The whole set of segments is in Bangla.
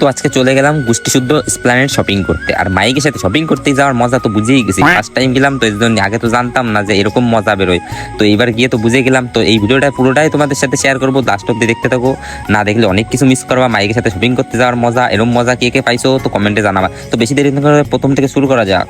তো আজকে চলে গেলাম গোষ্ঠী শুদ্ধ স্প্ল্যানেট শপিং করতে। আর মাইকের সাথে শপিং করতে যাওয়ার মজা তো বুঝেই গেছি। ফার্স্ট টাইম গেলাম তো এই জন্য আগে তো জানতাম না যে এরকম মজা বেরোয়। তো এইবার গিয়ে তো বুঝে গেলাম তো এই ভিডিওটা পুরোটাই তোমাদের সাথে শেয়ার করব লাস্ট অব্দি দেখতে থাকো। না দেখলে অনেক কিছু মিস করবা মাইকের সাথে শপিং করতে যাওয়ার মজা এরকম মজা কে কে পাইছো তো কমেন্টে জানাবা। তো বেশি দেরি করে প্রথম থেকে শুরু করা যাক।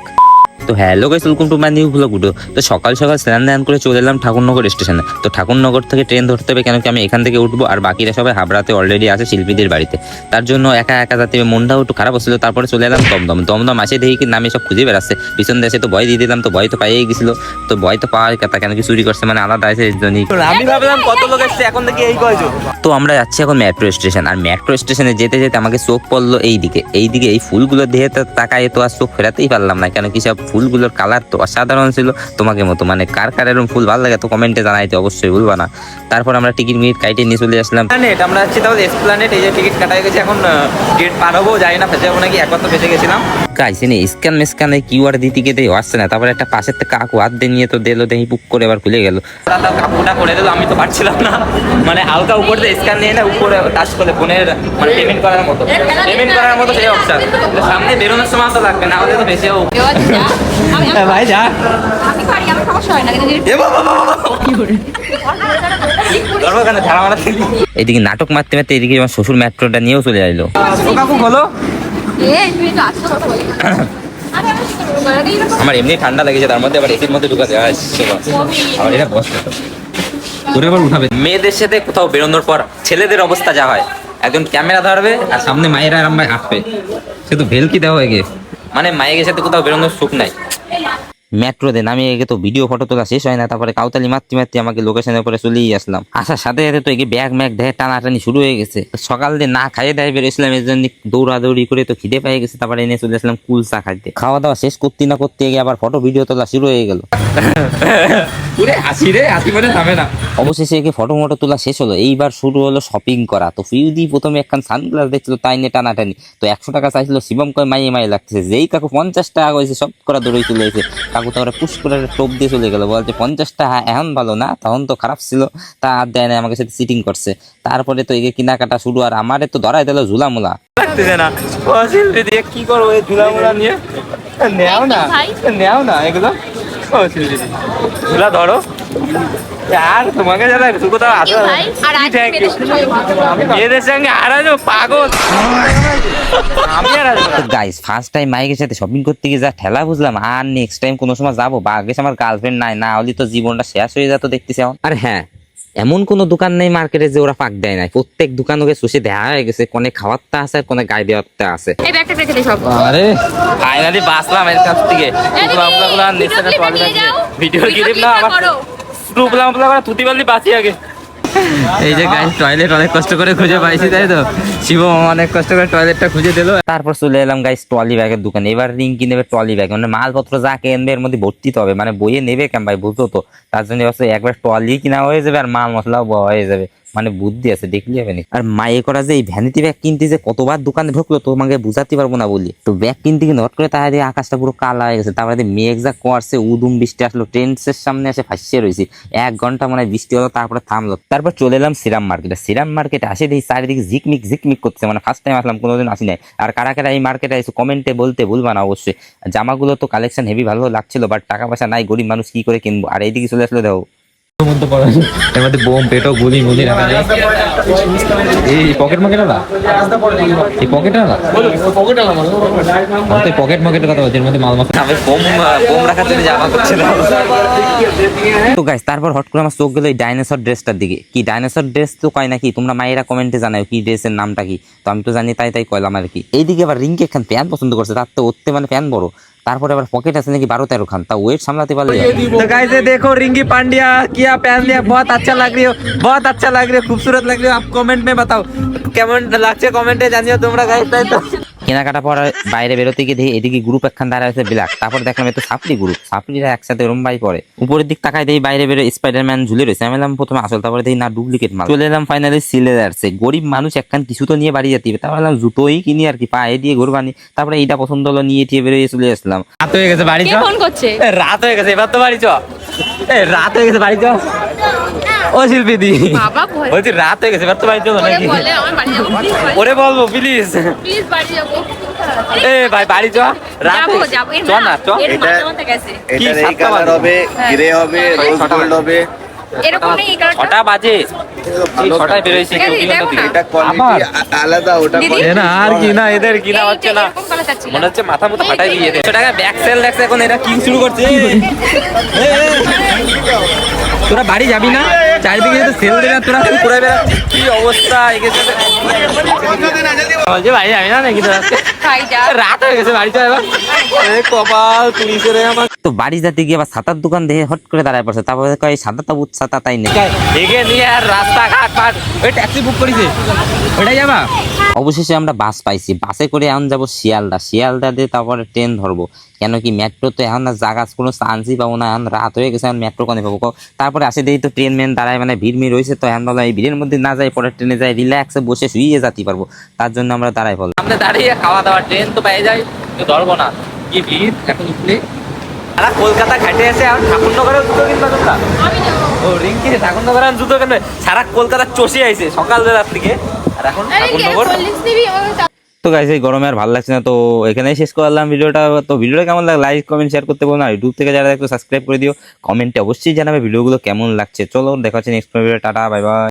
তো hello guys welcome to my new blog video তো সকাল সকাল স্নান ধ্যান করে চলে এলাম ঠাকুরনগর স্টেশনে তো ঠাকুরনগর থেকে ট্রেন ধরতে হবে কেন কি আমি এখান থেকে উঠবো আর বাকিরা সবাই হাবড়াতে অলরেডি আছে শিল্পীদের বাড়িতে। তার জন্য একা একা যাতে মনটাও একটু খারাপ হচ্ছিল তারপরে চলে এলাম দমদম। দমদম আসে দেখি কি নামে সব খুঁজে বেড়াচ্ছে। পিছন দেশে তো ভয় দিয়ে দিলাম তো ভয় তো পাইয়ে গেছিল। তো ভয় তো পাওয়ার কথা কেন কি চুরি করছে মানে আলাদা আছে এর জন্যই আমি ভাবলাম কত লোক এসছে এখন থেকে এই কয়জন। তো আমরা যাচ্ছি এখন মেট্রো স্টেশন আর মেট্রো স্টেশনে যেতে যেতে আমাকে চোখ পড়ল এই দিকে এই দিকে এই ফুলগুলো দেখে তো তাকায় তো আর চোখ ফেরাতেই পারলাম না কেন কি সব ফুলগুলোর কালার তো অসাধারণ ছিল। তোমাকে মতো মানে কার কার এরকম ফুল ভালো লাগে তো কমেন্টে জানাইতে অবশ্যই ভুলবা না। তারপর আমরা টিকিট মিনিট কাইটে নিয়ে চলে আসলাম। প্ল্যানেট আমরা যাচ্ছি তাহলে এসপ্ল্যানেট এই যে টিকিট কাটা হয়ে গেছে এখন গেট পার হব যাই না ফেসে যাব নাকি একবার তো ফেসে গেছিলাম। গাইছে নে স্ক্যান মেস্ক্যানে কিউআর দিতে গিয়ে দিয়ে আসছে না তারপর একটা পাশের থেকে কাকু হাত দিয়ে নিয়ে তো দিলো দেখি পুক করে এবার খুলে গেল। তাও কাকুটা করে দিল আমি তো পারছিলাম না। মানে হালকা উপর দিয়ে স্ক্যান নিয়ে না উপরে টাচ করে ফোনের মানে পেমেন্ট করার মতো। পেমেন্ট করার মতো সেই অপশন সামনে বেরোনোর সময় তো লাগবে না হলে তো বেশি হোক ভাই যা। এদিকে নাটক মারতে মারতে এদিকে আমার শ্বশুর মেট্রোটা নিয়েও চলে আসলো। আমার আমার এমনি ঠান্ডা লেগেছে তার মধ্যে আবার এসির মধ্যে ঢুকাতে হয় আমার এটা আবার উঠাবে। মেয়েদের সাথে কোথাও বেরোনোর পর ছেলেদের অবস্থা যা হয়। একজন ক্যামেরা ধরবে আর সামনে মায়েরা আরাম হাঁটবে। সে তো ভেলকি দেওয়া হয়ে গিয়ে। মানে মায়ের সাথে কোথাও বেরোনোর সুখ নাই। মেট্রোতে নামিয়ে গিয়ে তো ভিডিও ফটো তোলা শেষ হয় না, তারপরে কাউতালি মারতে মারতে আমাকে লোকেশনের উপরে চলেই আসলাম। আসার সাথে সাথে তো এগে ব্যাগ ম্যাগ দেয় টানাটানি শুরু হয়ে গেছে। সকাল দিয়ে না খাইয়ে দেয় বেরোছিলাম এর জন্য দৌড়াদৌড়ি করে তো খিদে পেয়ে গেছে, তারপরে এনে চলে আসলাম কুলচা খাইতে। খাওয়া দাওয়া শেষ করতে না করতে গিয়ে আবার ফটো ভিডিও তোলা শুরু হয়ে গেল। পুরে হাসি রে হাসি মানে থামে না। অবশেষে একে ফটো মটো তোলা শেষ হলো। এইবার শুরু হলো শপিং করা। তো ফিউদি প্রথমে একখান সানগ্লাস দেখছিল তাই নিয়ে টানাটানি। তো একশো টাকা চাইছিল শিবম কয় মাইয়ে মাইয়ে লাগতেছে। যেই কাকু পঞ্চাশ টাকা হয়েছে সব করা দৌড়ে চলে এসে কাকু তারপরে পুশ করে টোপ দিয়ে চলে গেল। বলছে পঞ্চাশ টাকা এখন ভালো না তখন তো খারাপ ছিল তা আর দেয় না আমাকে সাথে সিটিং করছে। তারপরে তো এগে কেনাকাটা শুরু আর আমারে তো ধরাই দিল ঝুলামুলা। লাগতেছে না। কি করব এই ঝুলামুলা নিয়ে? নেও না নেও না এগুলো। ঝুলা ধরো। আর তোমাকে যারা কোথাও আসো ভাই, আর আজ Thank you. মেয়েদের সাথে শপিং করতে আমি মেয়েদের সঙ্গে আর পাগল। আমি আর গাইস ফার্স্ট টাইম মাইকের সাথে শপিং করতে গিয়ে যা ঠেলা বুঝলাম আর নেক্সট টাইম কোনো সময় যাব। বাগেশ আমার গার্লফ্রেন্ড নাই না হলে তো জীবনটা শেষ হয়ে যেত দেখতেছি এখন। আর হ্যাঁ এমন কোনো দোকান নেই মার্কেটে যে ওরা ফাঁক দেয় নাই। প্রত্যেক দোকান ওকে শুষে দেয়া হয়ে গেছে কোনে খাওয়ারটা আছে আর কোনে গায়ে দেওয়ারটা আছে। এই ব্যাগটা রেখে দে সব। আরে ফাইনালি বাঁচলাম এর কাছ থেকে। ভিডিও ক্লিপ না করো। তুতি বাঁচি আগে। এই যে গাইস টয়লেট অনেক কষ্ট করে খুঁজে পাইছি, তাই তো? শিব অনেক কষ্ট করে টয়লেটটা খুঁজে দিল। তারপর চলে এলাম গাইস ট্রলি ব্যাগের দোকানে। এবার রিং কিনে নেবে ট্রলি ব্যাগ মানে মালপত্র যা কেনবে এর মধ্যে ভর্তি হবে। মানে বইয়ে নেবে কেন ভাই? বুঝতো তো। তার জন্য একবার ট্রলি কিনা হয়ে যাবে আর মাল মশলাও হয়ে যাবে। মানে বুদ্ধি আছে দেখলি হবে না আর মায়ে করা যে এই ভ্যানিটি ব্যাগ কিনতে যে কতবার দোকানে ঢুকলো, তোমাকে বুঝাতে পারব না বলি। তো ব্যাগ কিনতে কিনে হট করে তাহলে আকাশটা পুরো কালা হয়ে গেছে, তারপরে মেঘ যা কোয়ারছে উদুম বৃষ্টি আসলো ট্রেন্সের সামনে এসে ফাঁসিয়ে রয়েছি এক ঘণ্টা মানে বৃষ্টি হলো, তারপরে থামলো। তারপর চলে এলাম সিরাম মার্কেটে সিরাম মার্কেটে আসে দেখি চারিদিকে ঝিকমিক ঝিকমিক করছে মানে ফার্স্ট টাইম আসলাম, কোনোদিন আসি নাই। আর কারা কারা এই মার্কেটে এসে কমেন্টে বলতে ভুলবা না অবশ্যই। জামাগুলো তো কালেকশন হেভি ভালো লাগছিল বাট টাকা পয়সা নাই, গরিব মানুষ কি করে কিনবো? আর এইদিকে চলে আসলো দেখো মধ্যে পড়া এর মধ্যে বোম পেটো গুলি মুলি রাখা যায়। এই পকেট মকেট আলা এই পকেট আলা আমি তো পকেট মকেটের কথা বলছি এর মধ্যে মাল মাল আমি বোম বোম রাখার জন্য জামা করছিলাম তো গাইস তারপর হট করে আমার চোখ গেলো এই ডাইনোসর ড্রেসটার দিকে। কি ডাইনোসর ড্রেস তো কয় নাকি? তোমরা মায়েরা কমেন্টে জানাও কি ড্রেসের নামটা কি? তো আমি তো জানি তাই তাই কইলাম আর কি। এইদিকে আবার রিঙ্কি একখান প্যান পছন্দ করছে তার তো ওতে মানে প্যান বড়। তারপরে আবার পকেট আছে নাকি বারো তেরো খান তা ওয়েট সামলাতে পারলে तो गाइस ये देखो रिंगी पांड्या किया पहन लिया बहुत अच्छा लग रही हो बहुत अच्छा लग रही हो खूबसूरत लग रही हो आप कमेंट में बताओ কেমন লাগছে কমেন্টে জানিও তোমরা গাইস তাই তো কেনাকাটা পরে বাইরে বেরোতে গিয়ে দেখি এদিকে গ্রুপ একখান দাঁড়া আছে ব্ল্যাক তারপর দেখলাম এত সাপড়ি গ্রুপ সাপড়িরা একসাথে ওরম বাই পরে। উপরের দিক তাকাই দেখি বাইরে বেরো স্পাইডারম্যান ঝুলে রয়েছে। আমি এলাম প্রথমে আসল তারপরে দেখি না ডুপ্লিকেট মাল। চলে এলাম ফাইনালি সিলে যাচ্ছে গরিব মানুষ একখান কিছু তো নিয়ে বাড়ি যেতে হবে। তারপর এলাম জুতোই কিনি আর কি পায়ে দিয়ে ঘুরবানি। তারপরে এইটা পছন্দ হলো নিয়ে টিয়ে বেরোয় চলে আসলাম। রাত হয়ে গেছে বাড়ি চ ফোন করছে? রাত হয়ে গেছে এবার তো বাড়ি চ রাত হয়ে গেছে বাড়ি চ ও শিল্পী দি। বলছি রাত হয়ে গেছে এবার তো বাড়ি চলো নাকি? বলে আমার বাড়ি যাব। ওরে বলব প্লিজ প্লিজ বাড়ি যাব। এ ভাই বাড়ি চ রাত হয়ে গেছে। যাব। চ না চ। এটা- কি সাতটা বাজে? হবে গ্রে হবে হ্যাঁ, রোজ গোল্ড বাজে। হবে ছটা বাজে। ছটায় না। এটা কোয়ালিটি আলাদা ওটা? না আর কি না এদের কিনা এইটা হচ্ছে না। মনে হচ্ছে মাথা মতো ফাটাই দিয়ে দেয় টাকা ব্যাক সেল দেখছে এখন এরা কি শুরু করছে। তোরা বাড়ি যাবি না? চারিদিকে তো সেল দেবে তোরা করে বেড়াচ্ছিস কি অবস্থা? বলছে ভাই যাবি না নাকি তোরা? রাত হয়ে গেছে বাড়ি এবার। কপাল পুলিশের আমার। তো বাড়ি যেতে গিয়ে আবার সাঁতার দোকান দেখে হট করে দাঁড়ায় পড়ছে। তারপরে কয় সাদা তাই নেই। নিয়ে আর রাস্তাঘাট পাট ওই ট্যাক্সি বুক করেছে। ওইটাই যাবা? অবশেষে আমরা বাস পাইছি। বাসে করে এখন যাব শিয়ালদা। শিয়ালদা দিয়ে তারপরে ট্রেন ধরবো। কেন কি মেট্রো তো এখন আর জায়গা কোনো চান্সই পাবো না এখন রাত হয়ে গেছে এখন মেট্রো কোনে পাবো তারপরে আসে দেখি তো ট্রেন মেন দাঁড়ায় মানে ভিড় মিড় রয়েছে তো এখন বলো এই ভিড়ের মধ্যে না যাই পরে ট্রেনে যাই রিল্যাক্সে বসে শুয়ে যেতে পারব। তার জন্য আমরা দাঁড়াই ফেললাম সামনে দাঁড়িয়ে খাওয়া দাওয়া ট্রেন তো পেয়ে যায় তো ধরবো না। কি ভিড়? এখন উঠলে। আর কলকাতা ঘাটে এসে আর ঠাকুরনগরেও জুতো কিনবা তোমরা? ও রিঙ্কি ঠাকুরনগর জুতো কেন? সারা কলকাতা চষে আইছে সকালবেলার থেকে। আর এখন ঠাকুরনগর? তো গাইস এই গরমে আর ভালো লাগছে না, তো এখানেই শেষ করলাম ভিডিওটা। তো ভিডিওটা কেমন লাগে লাইক কমেন্ট শেয়ার করতে বলুন না। ইউটিউব থেকে যারা একটু সাবস্ক্রাইব করে দিও। কমেন্টে অবশ্যই জানাবে ভিডিওগুলো কেমন লাগছে। চলো, দেখা হচ্ছে next video tata bye bye